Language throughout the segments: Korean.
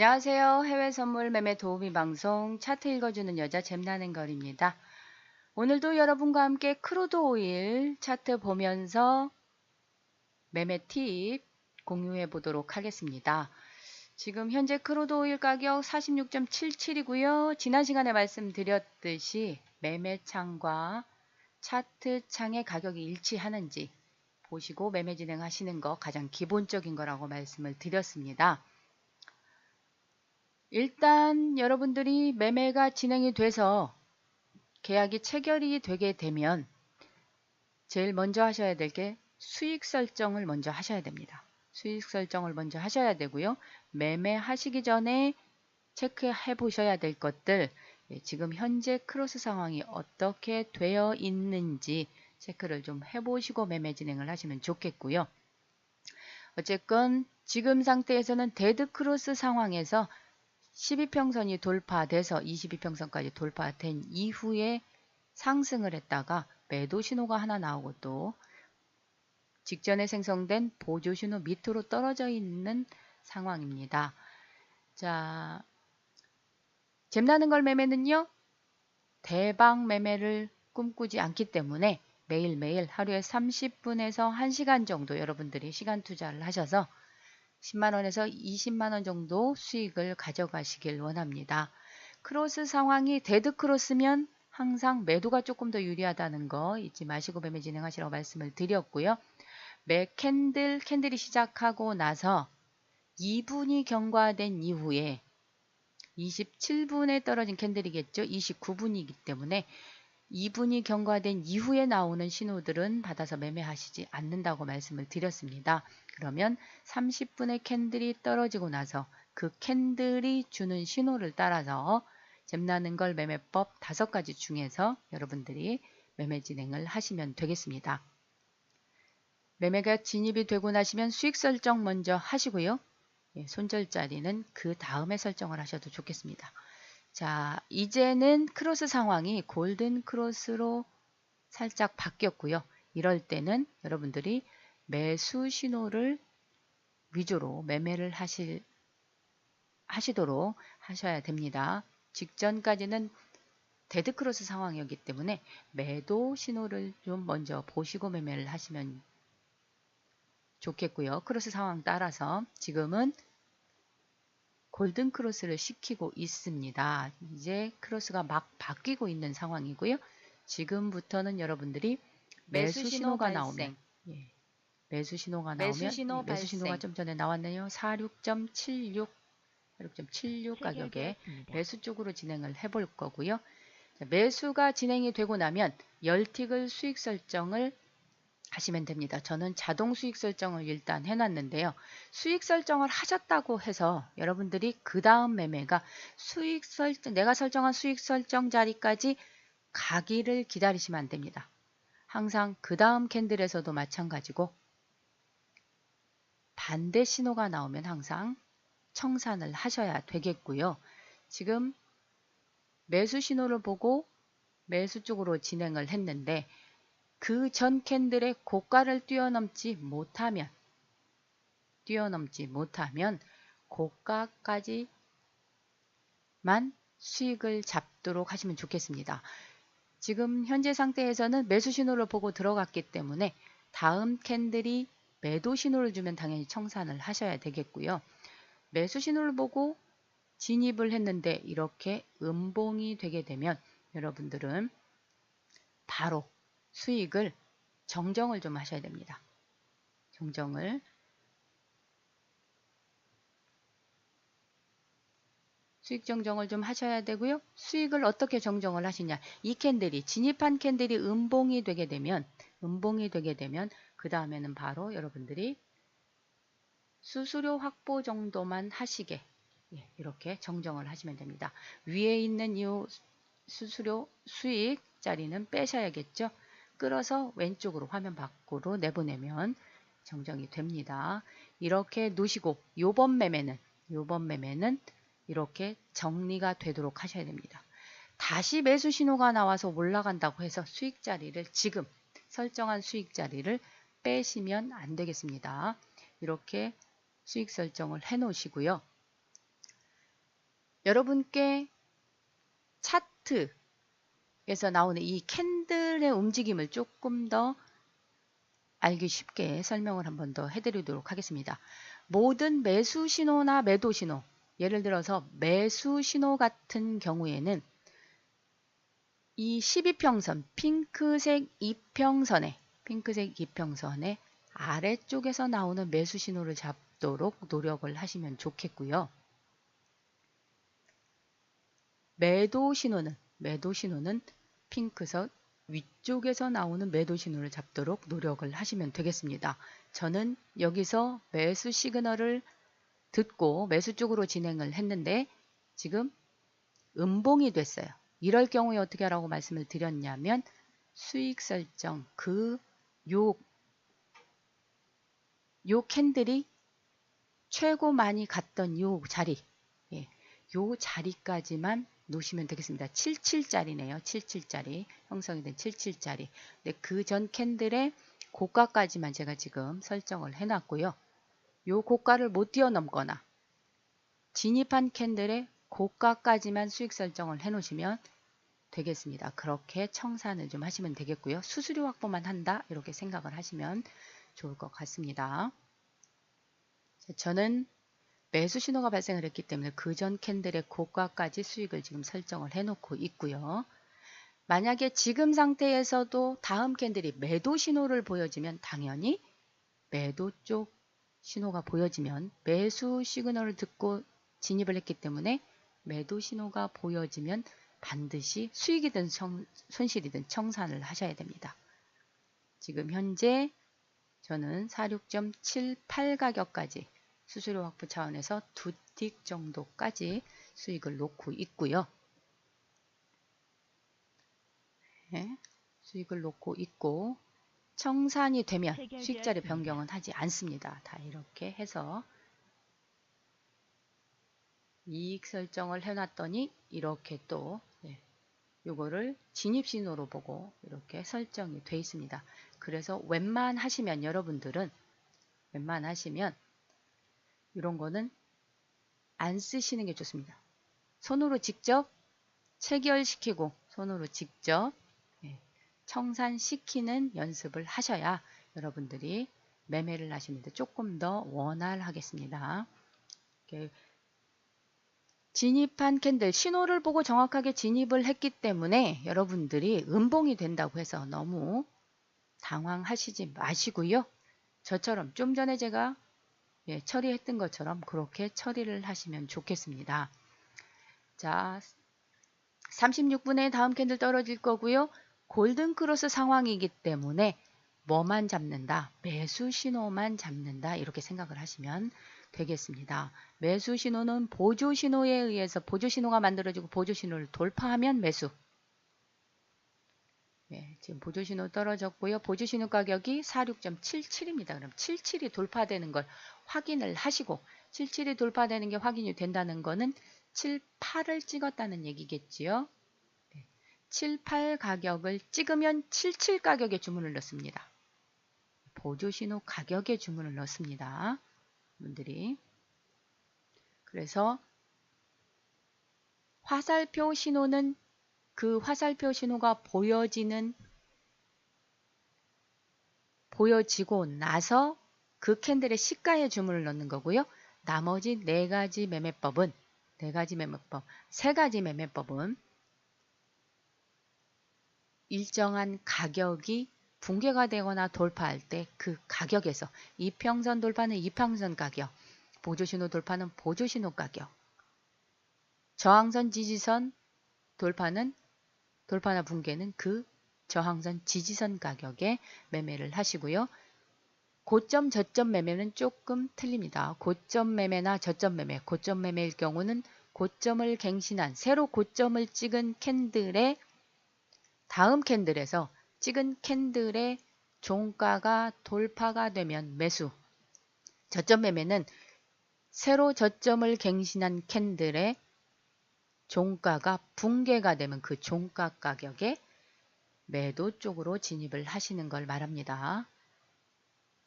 안녕하세요. 해외 선물 매매 도우미 방송 차트 읽어주는 여자 잼나는 걸입니다. 오늘도 여러분과 함께 크루드 오일 차트 보면서 매매 팁 공유해 보도록 하겠습니다. 지금 현재 크루드 오일 가격 46.77이고요. 지난 시간에 말씀드렸듯이 매매창과 차트창의 가격이 일치하는지 보시고 매매 진행하시는 거 가장 기본적인 거라고 말씀을 드렸습니다. 일단 여러분들이 매매가 진행이 돼서 계약이 체결이 되게 되면 제일 먼저 하셔야 될 게 수익 설정을 먼저 하셔야 됩니다. 수익 설정을 먼저 하셔야 되고요. 매매하시기 전에 체크해 보셔야 될 것들 예, 지금 현재 크로스 상황이 어떻게 되어 있는지 체크를 좀 해보시고 매매 진행을 하시면 좋겠고요. 어쨌건 지금 상태에서는 데드 크로스 상황에서 12평선이 돌파돼서 22평선까지 돌파된 이후에 상승을 했다가 매도 신호가 하나 나오고 또 직전에 생성된 보조 신호 밑으로 떨어져 있는 상황입니다. 자, 잼나는 걸 매매는요. 대박 매매를 꿈꾸지 않기 때문에 매일매일 하루에 30분에서 1시간 정도 여러분들이 시간 투자를 하셔서 10만원에서 20만원 정도 수익을 가져가시길 원합니다. 크로스 상황이 데드 크로스면 항상 매도가 조금 더 유리하다는 거 잊지 마시고 매매 진행하시라고 말씀을 드렸고요. 매 캔들, 캔들이 시작하고 나서 2분이 경과된 이후에 27분에 떨어진 캔들이겠죠. 29분이기 때문에 2분이 경과된 이후에 나오는 신호들은 받아서 매매하시지 않는다고 말씀을 드렸습니다. 그러면 30분의 캔들이 떨어지고 나서 그 캔들이 주는 신호를 따라서 잼나는 걸 매매법 다섯 가지 중에서 여러분들이 매매 진행을 하시면 되겠습니다. 매매가 진입이 되고 나시면 수익 설정 먼저 하시고요. 예, 손절자리는 그 다음에 설정을 하셔도 좋겠습니다. 자, 이제는 크로스 상황이 골든 크로스로 살짝 바뀌었고요. 이럴 때는 여러분들이 매수 신호를 위주로 매매를 하실, 하시도록 하셔야 됩니다. 직전까지는 데드 크로스 상황이었기 때문에 매도 신호를 좀 먼저 보시고 매매를 하시면 좋겠고요. 크로스 상황 따라서 지금은 골든 크로스를 시키고 있습니다. 이제 크로스가 막 바뀌고 있는 상황이고요. 지금부터는 여러분들이 매수, 신호가 나오면 예, 매수 신호가 나오면 매수, 신호 매수 신호가 좀 전에 나왔네요. 46.76 46.76 가격에 매수 쪽으로 진행을 해볼 거고요. 매수가 진행이 되고 나면 열틱을 수익 설정을 하시면 됩니다. 저는 자동 수익 설정을 일단 해놨는데요. 수익 설정을 하셨다고 해서 여러분들이 그 다음 매매가 수익 설정, 내가 설정한 수익 설정 자리까지 가기를 기다리시면 안 됩니다. 항상 그 다음 캔들에서도 마찬가지고 반대 신호가 나오면 항상 청산을 하셔야 되겠고요. 지금 매수 신호를 보고 매수 쪽으로 진행을 했는데 그 전 캔들의 고가를 뛰어넘지 못하면 뛰어넘지 못하면 고가까지만 수익을 잡도록 하시면 좋겠습니다. 지금 현재 상태에서는 매수 신호를 보고 들어갔기 때문에 다음 캔들이 매도 신호를 주면 당연히 청산을 하셔야 되겠고요. 매수 신호를 보고 진입을 했는데 이렇게 음봉이 되게 되면 여러분들은 바로 수익을 정정을 좀 하셔야 됩니다. 정정을 수익 정정을 좀 하셔야 되고요. 수익을 어떻게 정정을 하시냐. 이 캔들이 진입한 캔들이 음봉이 되게 되면 음봉이 되게 되면 그 다음에는 바로 여러분들이 수수료 확보 정도만 하시게 예, 이렇게 정정을 하시면 됩니다. 위에 있는 이 수수료 수익 자리는 빼셔야겠죠. 끌어서 왼쪽으로 화면 밖으로 내보내면 정정이 됩니다. 이렇게 놓으시고 요번 매매는 요번 매매는 이렇게 정리가 되도록 하셔야 됩니다. 다시 매수 신호가 나와서 올라간다고 해서 수익 자리를 지금 설정한 수익 자리를 빼시면 안 되겠습니다. 이렇게 수익 설정을 해 놓으시고요. 여러분께 차트 에서 나오는 이 캔들의 움직임을 조금 더 알기 쉽게 설명을 한 번 더 해드리도록 하겠습니다. 모든 매수 신호나 매도 신호, 예를 들어서 매수 신호 같은 경우에는 이 12평선, 핑크색 이평선에, 핑크색 이평선에 아래쪽에서 나오는 매수 신호를 잡도록 노력을 하시면 좋겠고요. 매도 신호는, 매도 신호는 핑크색 위쪽에서 나오는 매도 신호를 잡도록 노력을 하시면 되겠습니다. 저는 여기서 매수 시그널을 듣고 매수 쪽으로 진행을 했는데 지금 음봉이 됐어요. 이럴 경우에 어떻게 하라고 말씀을 드렸냐면 수익 설정 그요 요 캔들이 최고 많이 갔던 요 자리 예, 요 자리까지만 놓으시면 되겠습니다. 77짜리네요. 77짜리 형성이 된 77짜리 그전 캔들의 고가까지만 제가 지금 설정을 해놨고요. 요 고가를 못 뛰어넘거나 진입한 캔들의 고가까지만 수익 설정을 해 놓으시면 되겠습니다. 그렇게 청산을 좀 하시면 되겠고요. 수수료 확보만 한다 이렇게 생각을 하시면 좋을 것 같습니다. 저는 매수 신호가 발생을 했기 때문에 그 전 캔들의 고가까지 수익을 지금 설정을 해 놓고 있고요. 만약에 지금 상태에서도 다음 캔들이 매도 신호를 보여주면 당연히 매도 쪽 신호가 보여지면 매수 시그널을 듣고 진입을 했기 때문에 매도 신호가 보여지면 반드시 수익이든 청, 손실이든 청산을 하셔야 됩니다. 지금 현재 저는 46.78 가격까지 수수료 확보 차원에서 두 틱 정도까지 수익을 놓고 있고요. 네, 수익을 놓고 있고 청산이 되면 수익자리 변경은 하지 않습니다. 다 이렇게 해서 이익 설정을 해놨더니 이렇게 또 네, 요거를 진입신호로 보고 이렇게 설정이 되어 있습니다. 그래서 웬만하시면 여러분들은 웬만하시면 이런 거는 안 쓰시는 게 좋습니다. 손으로 직접 체결시키고 손으로 직접 청산시키는 연습을 하셔야 여러분들이 매매를 하시는데 조금 더 원활하겠습니다. 진입한 캔들 신호를 보고 정확하게 진입을 했기 때문에 여러분들이 음봉이 된다고 해서 너무 당황하시지 마시고요. 저처럼 좀 전에 제가 예, 처리했던 것처럼 그렇게 처리를 하시면 좋겠습니다. 자, 36분에 다음 캔들 떨어질 거고요. 골든크로스 상황이기 때문에 뭐만 잡는다? 매수 신호만 잡는다. 이렇게 생각을 하시면 되겠습니다. 매수 신호는 보조 신호에 의해서 보조 신호가 만들어지고 보조 신호를 돌파하면 매수. 네, 지금 보조 신호 떨어졌고요. 보조 신호 가격이 46.77입니다. 그럼 77이 돌파되는 걸 확인을 하시고 77이 돌파되는 게 확인이 된다는 거는 78을 찍었다는 얘기겠지요. 78 가격을 찍으면 77 가격에 주문을 넣습니다. 보조신호 가격에 주문을 넣습니다. 분들이 그래서 화살표 신호는 그 화살표 신호가 보여지는 보여지고 나서 그 캔들의 시가에 주문을 넣는 거고요. 나머지 네 가지 매매법은 네 가지 매매법, 세 가지 매매법은 일정한 가격이 붕괴가 되거나 돌파할 때 그 가격에서 이평선 돌파는 이평선 가격, 보조신호 돌파는 보조신호 가격, 저항선 지지선 돌파는 돌파나 붕괴는 그 저항선 지지선 가격에 매매를 하시고요. 고점 저점 매매는 조금 틀립니다. 고점 매매나 저점 매매, 고점 매매일 경우는 고점을 갱신한 새로 고점을 찍은 캔들의 다음 캔들에서 찍은 캔들의 종가가 돌파가 되면 매수. 저점 매매는 새로 저점을 갱신한 캔들의 종가가 붕괴가 되면 그 종가 가격에 매도 쪽으로 진입을 하시는 걸 말합니다.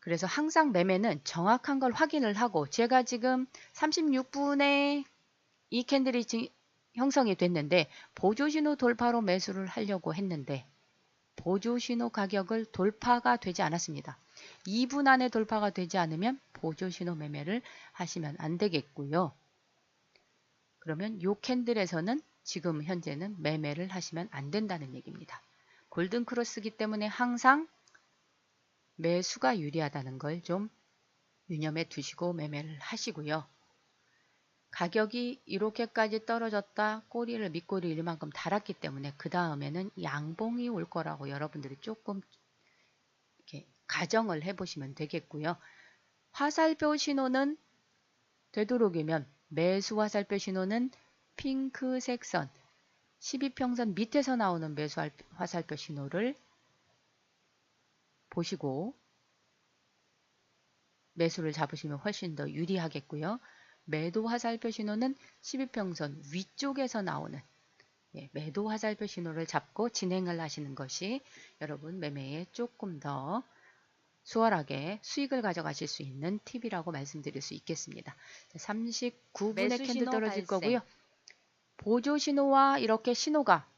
그래서 항상 매매는 정확한 걸 확인을 하고 제가 지금 36분에 이 캔들이 지- 형성이 됐는데 보조신호 돌파로 매수를 하려고 했는데 보조신호 가격을 돌파가 되지 않았습니다. 2분 안에 돌파가 되지 않으면 보조신호 매매를 하시면 안 되겠고요. 그러면 요 캔들에서는 지금 현재는 매매를 하시면 안 된다는 얘기입니다. 골든 크로스기 때문에 항상 매수가 유리하다는 걸 좀 유념해 두시고 매매를 하시고요. 가격이 이렇게까지 떨어졌다 꼬리를 밑꼬리 이만큼 달았기 때문에 그 다음에는 양봉이 올 거라고 여러분들이 조금 이렇게 가정을 해보시면 되겠고요. 화살표 신호는 되도록이면 매수 화살표 신호는 핑크색 선 12평선 밑에서 나오는 매수 할- 화살표 신호를 보시고 매수를 잡으시면 훨씬 더 유리하겠고요. 매도 화살표 신호는 12평선 위쪽에서 나오는 예, 매도 화살표 신호를 잡고 진행을 하시는 것이 여러분 매매에 조금 더 수월하게 수익을 가져가실 수 있는 팁이라고 말씀드릴 수 있겠습니다. 39분의 매수 캔들 떨어질 발생. 거고요. 보조 신호와 이렇게 신호가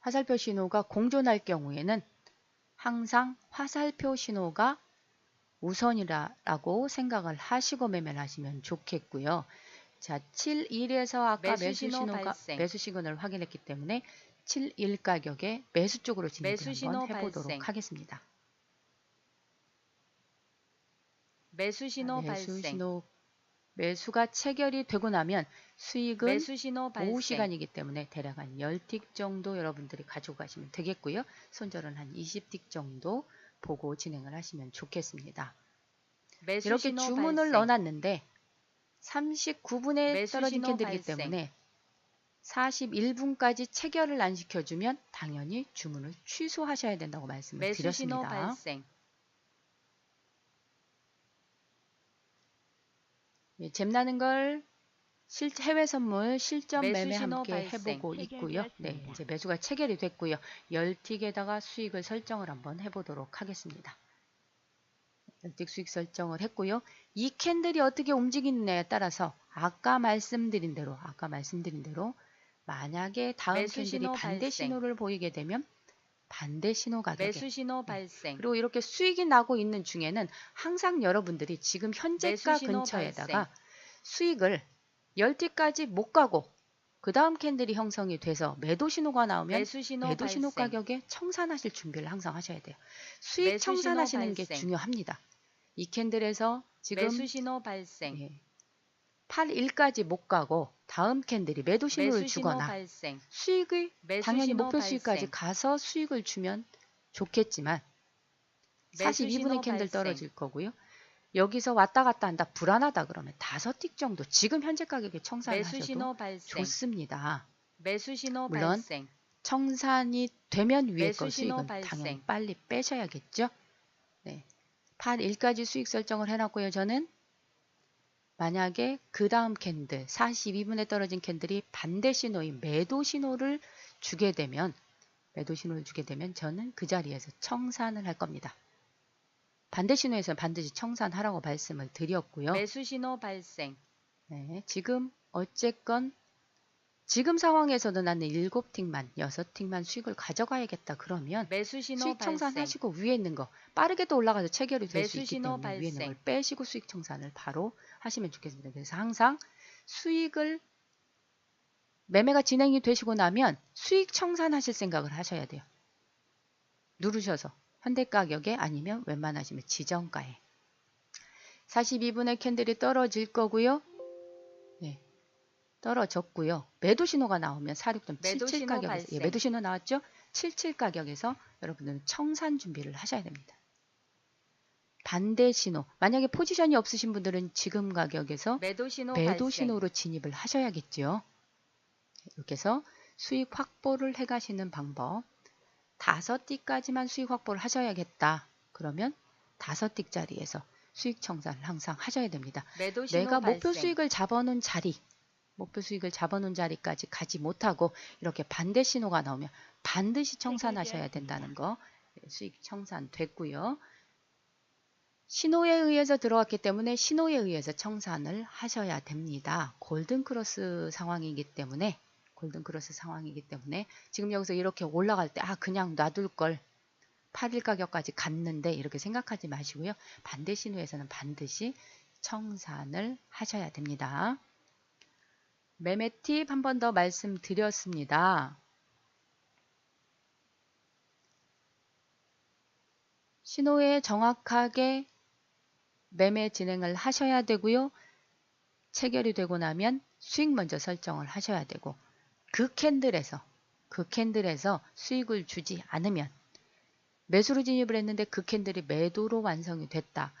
화살표 신호가 공존할 경우에는 항상 화살표 신호가 우선이라고 생각을 하시고 매매를 하시면 좋겠고요. 자, 71에서 아까 매수 매수 신호 신호가 발생. 매수 시그널을 확인했기 때문에 71 가격에 매수 쪽으로 진입을 매수 한번 해보도록 발생. 하겠습니다. 매수 신호 매수 발생. 신호 매수가 체결이 되고 나면 수익은 매수 신호 발생. 오후 시간이기 때문에 대략 한 10틱 정도 여러분들이 가지고 가시면 되겠고요. 손절은 한 20틱 정도 보고 진행을 하시면 좋겠습니다. 매수 이렇게 주문을 발생. 넣어놨는데 39분에 매수 떨어진 캔들이기 발생. 때문에 41분까지 체결을 안 시켜주면 당연히 주문을 취소하셔야 된다고 말씀을 드렸습니다. 발생. 예, 잼나는 걸 실, 해외 선물 실전 매매 함께 발생. 해보고 있고요. 네. 이제 매수가 체결이 됐고요. 10틱에다가 수익을 설정을 한번 해보도록 하겠습니다. 10틱 수익 설정을 했고요. 이 캔들이 어떻게 움직이느냐에 따라서 아까 말씀드린 대로 아까 말씀드린 대로 만약에 다음 캔들이 반대 발생. 신호를 보이게 되면 반대 신호 가격에 매수 신호 발생. 그리고 이렇게 수익이 나고 있는 중에는 항상 여러분들이 지금 현재가 근처에다가 수익을 10티까지 못 가고 그 다음 캔들이 형성이 돼서 매도 신호가 나오면 매수 신호 매도 신호 발생. 가격에 청산하실 준비를 항상 하셔야 돼요. 수익 청산하시는 게 발생. 중요합니다. 이 캔들에서 지금 매수 신호 발생. 예, 8일까지 못 가고 다음 캔들이 매도 신호를 매수 신호 주거나 발생. 수익이 매수 당연히 목표 수익까지. 가서 수익을 주면 좋겠지만 매수 42분의 신호 캔들 발생. 떨어질 거고요. 여기서 왔다 갔다 한다 불안하다 그러면 다섯 틱 정도 지금 현재 가격에 청산을 매수 하셔도 신호 발생. 좋습니다. 물론 발생. 청산이 되면 위에 거 수익은 발생. 당연히 빨리 빼셔야겠죠. 네. 8일까지 수익 설정을 해놨고요. 저는 만약에 그 다음 캔들 42분에 떨어진 캔들이 반대 신호인 매도 신호를 주게 되면 매도 신호를 주게 되면 저는 그 자리에서 청산을 할 겁니다. 반대 신호에서는 반드시 청산하라고 말씀을 드렸고요. 매수 신호 발생. 네, 지금 어쨌건 지금 상황에서도 나는 7틱만 6틱만 수익을 가져가야겠다 그러면 매수 신호 수익 발생. 청산하시고 위에 있는 거 빠르게도 올라가서 체결이 될 수 있기 때문에 위에 있는 걸 발생. 빼시고 수익 청산을 바로 하시면 좋겠습니다. 그래서 항상 수익을 매매가 진행이 되시고 나면 수익 청산하실 생각을 하셔야 돼요. 누르셔서 현대 가격에 아니면 웬만하시면 지정가에 42분의 캔들이 떨어질 거고요. 네. 떨어졌고요. 매도 신호가 나오면 46점 매도 77 신호 가격에서 예. 매도 신호 나왔죠? 77 가격에서 여러분들은 청산 준비를 하셔야 됩니다. 반대 신호. 만약에 포지션이 없으신 분들은 지금 가격에서 매도 신호 매도. 신호로 진입을 하셔야겠죠. 이렇게 해서 수익 확보를 해 가시는 방법. 다섯 띠까지만 수익 확보를 하셔야겠다. 그러면 다섯 띠짜리에서 수익 청산을 항상 하셔야 됩니다. 내가 목표 발생. 수익을 잡아놓은 자리, 목표 수익을 잡아놓은 자리까지 가지 못하고 이렇게 반대 신호가 나오면 반드시 청산하셔야 된다는 거 네, 수익 청산 됐고요. 신호에 의해서 들어왔기 때문에 신호에 의해서 청산을 하셔야 됩니다. 골든크로스 상황이기 때문에 골든크로스 상황이기 때문에 지금 여기서 이렇게 올라갈 때 아 그냥 놔둘 걸 8일 가격까지 갔는데 이렇게 생각하지 마시고요. 반대 신호에서는 반드시 청산을 하셔야 됩니다. 매매 팁 한 번 더 말씀드렸습니다. 신호에 정확하게 매매 진행을 하셔야 되고요. 체결이 되고 나면 수익 먼저 설정을 하셔야 되고 그 캔들에서 그 캔들에서 수익을 주지 않으면 매수로 진입을 했는데 그 캔들이 매도로 완성이 됐다.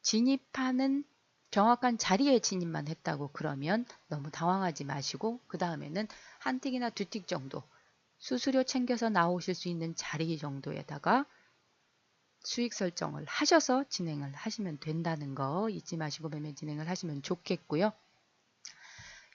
진입하는 정확한 자리에 진입만 했다고 그러면 너무 당황하지 마시고 그 다음에는 한 틱이나 두 틱 정도 수수료 챙겨서 나오실 수 있는 자리 정도에다가 수익 설정을 하셔서 진행을 하시면 된다는 거 잊지 마시고 매매 진행을 하시면 좋겠고요.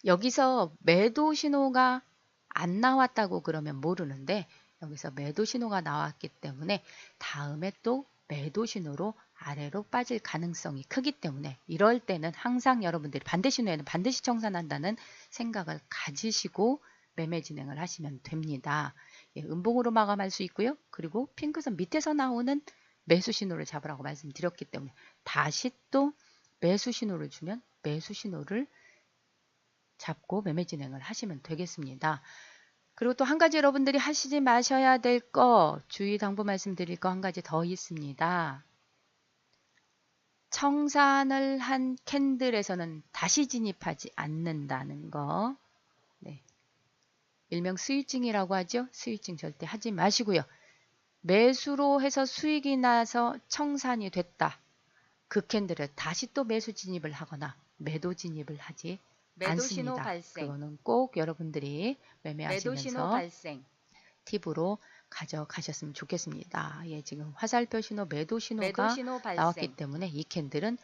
여기서 매도 신호가 안 나왔다고 그러면 모르는데 여기서 매도 신호가 나왔기 때문에 다음에 또 매도 신호로 아래로 빠질 가능성이 크기 때문에 이럴 때는 항상 여러분들이 반대 신호에는 반드시 청산한다는 생각을 가지시고 매매 진행을 하시면 됩니다. 예, 음봉으로 마감할 수 있고요. 그리고 핑크선 밑에서 나오는 매수 신호를 잡으라고 말씀드렸기 때문에 다시 또 매수 신호를 주면 매수 신호를 잡고 매매 진행을 하시면 되겠습니다. 그리고 또 한 가지 여러분들이 하시지 마셔야 될 거 주의 당부 말씀드릴 거 한 가지 더 있습니다. 청산을 한 캔들에서는 다시 진입하지 않는다는 거. 네. 일명 스위칭이라고 하죠. 스위칭 절대 하지 마시고요. 매수로 해서 수익이 나서 청산이 됐다. 그 캔들을 다시 또 매수 진입을 하거나 매도 진입을 하지 매도 신호 않습니다. 발생. 그거는 꼭 여러분들이 매매하시면서 발생. 팁으로 가져가셨으면 좋겠습니다. 예, 지금 화살표 신호 매도 신호가 매도 신호 나왔기. 때문에 이 캔들은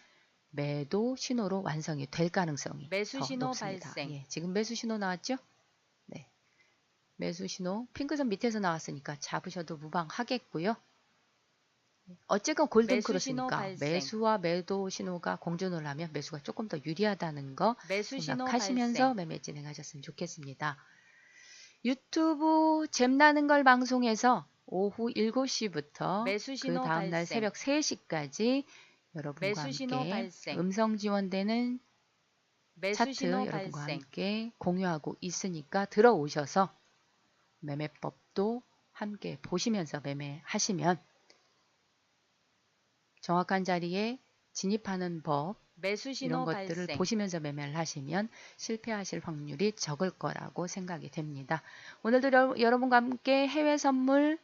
매도 신호로 완성이 될 가능성이 매수 더 신호 높습니다. 발생. 예, 지금 매수 신호 나왔죠? 네. 매수 신호 핑크선 밑에서 나왔으니까 잡으셔도 무방하겠고요. 어쨌건 골든 매수 신호 크로스니까 발생. 매수와 매도 신호가 공존을 하면 매수가 조금 더 유리하다는 거 매수 생각하시면서. 매매 진행하셨으면 좋겠습니다. 유튜브 잼나는 걸 방송에서 오후 7시부터 매수 그 다음날. 새벽 3시까지 여러분과 함께 발생. 음성 지원되는 차트 여러분과 발생. 함께 공유하고 있으니까 들어오셔서 매매법도 함께 보시면서 매매하시면 정확한 자리에 진입하는 법 매수 이런 신호 것들을 발생. 보시면서 매매를 하시면 실패하실 확률이 적을 거라고 생각이 됩니다. 오늘도 여- 여러분과 함께 해외 선물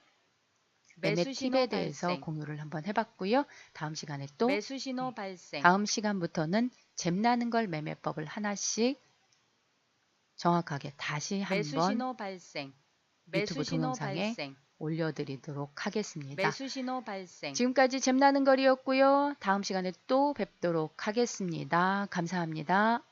매매 매수 팁에 대해서 발생. 공유를 한번 해봤고요. 다음 시간에 또 매수 신호 발생. 다음 시간부터는 잼나는 걸 매매법을 하나씩 정확하게 다시 매수 한번 신호 발생. 매수 신호 발생. 올려드리도록 하겠습니다. 매수 신호 발생. 지금까지 잼나는 거리였고요. 다음 시간에 또 뵙도록 하겠습니다. 감사합니다.